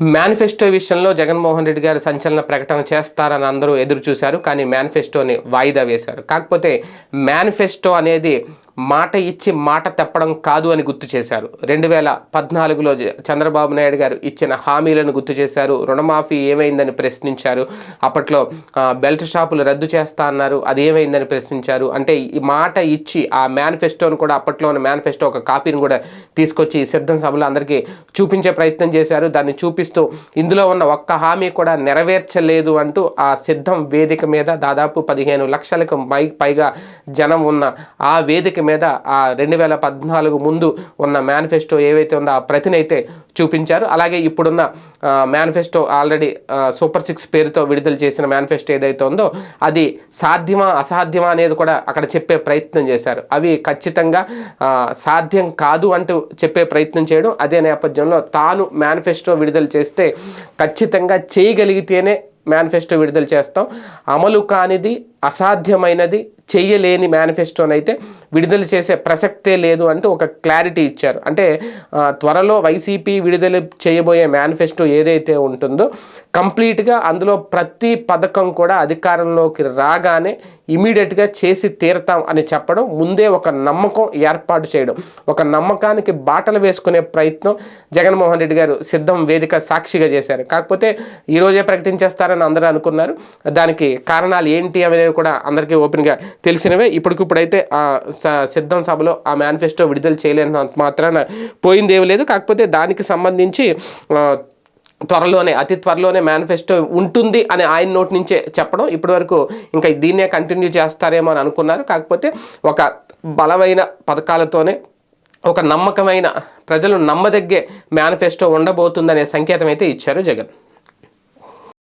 Manifesto విషయంలో జగన్మోహన్ రెడ్డి గారు సంచలన ప్రకటన చేస్తారని అందరూ ఎదురు చూశారు కానీ మేనిఫెస్టోని వాయిదా వేశారు. కాకపోతే మేనిఫెస్టో అనేది మాట ఇచ్చి మాట తెప్పడం కాదు అని గుర్తు చేశారు. రెండు వేల పద్నాలుగులో చంద్రబాబు నాయుడు గారు ఇచ్చిన హామీలను గుర్తు చేశారు. రుణమాఫీ ఏమైందని ప్రశ్నించారు. అప్పట్లో బెల్ట్ షాపులు రద్దు చేస్తా అన్నారు. అది ఏమైందని ప్రశ్నించారు. అంటే ఈ మాట ఇచ్చి ఆ మేనిఫెస్టోను కూడా అప్పట్లో ఉన్న మేనిఫెస్టో ఒక కాపీని కూడా తీసుకొచ్చి సిద్ధం సభలో అందరికీ చూపించే ప్రయత్నం చేశారు. దాన్ని చూపిస్తూ ఇందులో ఉన్న ఒక్క హామీ కూడా నెరవేర్చలేదు అంటూ ఆ సిద్ధం వేదిక మీద దాదాపు పదిహేను లక్షలకు పై పైగా జనం ఉన్న ఆ వేదిక మీద ఆ రెండు వేల పద్నాలుగు ముందు ఉన్న మేనిఫెస్టో ఏవైతే ఉందో ఆ ప్రతిని అయితే చూపించారు. అలాగే ఇప్పుడున్న మేనిఫెస్టో ఆల్రెడీ సూపర్ సిక్స్ పేరుతో విడుదల చేసిన మేనిఫెస్టో ఏదైతే ఉందో అది సాధ్యమా అసాధ్యమా అనేది కూడా అక్కడ చెప్పే ప్రయత్నం చేశారు. అవి ఖచ్చితంగా సాధ్యం కాదు అంటూ చెప్పే ప్రయత్నం చేయడం అదే నేపథ్యంలో తాను మేనిఫెస్టో విడుదల చేస్తే ఖచ్చితంగా చేయగలిగితేనే మేనిఫెస్టో విడుదల చేస్తాం. అమలు కానిది అసాధ్యమైనది చెయ్యలేని మేనిఫెస్టోనైతే విడుదల చేసే ప్రసక్తే లేదు అంటూ ఒక క్లారిటీ ఇచ్చారు. అంటే త్వరలో వైసీపీ విడుదల చేయబోయే మేనిఫెస్టో ఏదైతే ఉంటుందో కంప్లీట్గా అందులో ప్రతి పథకం కూడా అధికారంలోకి రాగానే ఇమీడియట్గా చేసి తీరతాం అని చెప్పడం ముందే ఒక నమ్మకం ఏర్పాటు చేయడం ఒక నమ్మకానికి బాటలు వేసుకునే ప్రయత్నం జగన్మోహన్ రెడ్డి గారు సిద్ధం వేదిక సాక్షిగా చేశారు. కాకపోతే ఈరోజే ప్రకటించేస్తారని అందరూ అనుకున్నారు. దానికి కారణాలు ఏంటి అనేవి కూడా అందరికీ ఓపెన్గా తెలిసినవే. ఇప్పటికిప్పుడైతే ఆ స- సిద్ధం సభలో ఆ మేనిఫెస్టో విడుదల చేయలేనంత మాత్రాన పోయిందేమీ లేదు. కాకపోతే దానికి సంబంధించి త్వరలోనే అతి త్వరలోనే మేనిఫెస్టో ఉంటుంది అని ఆయన నోటి నుంచే చెప్పడం ఇప్పటివరకు ఇంకా దీన్నే కంటిన్యూ చేస్తారేమో అని అనుకున్నారు. కాకపోతే ఒక బలమైన పథకాలతోనే ఒక నమ్మకమైన ప్రజలు నమ్మదగ్గే మేనిఫెస్టో ఉండబోతుందనే సంకేతం అయితే ఇచ్చారు జగన్.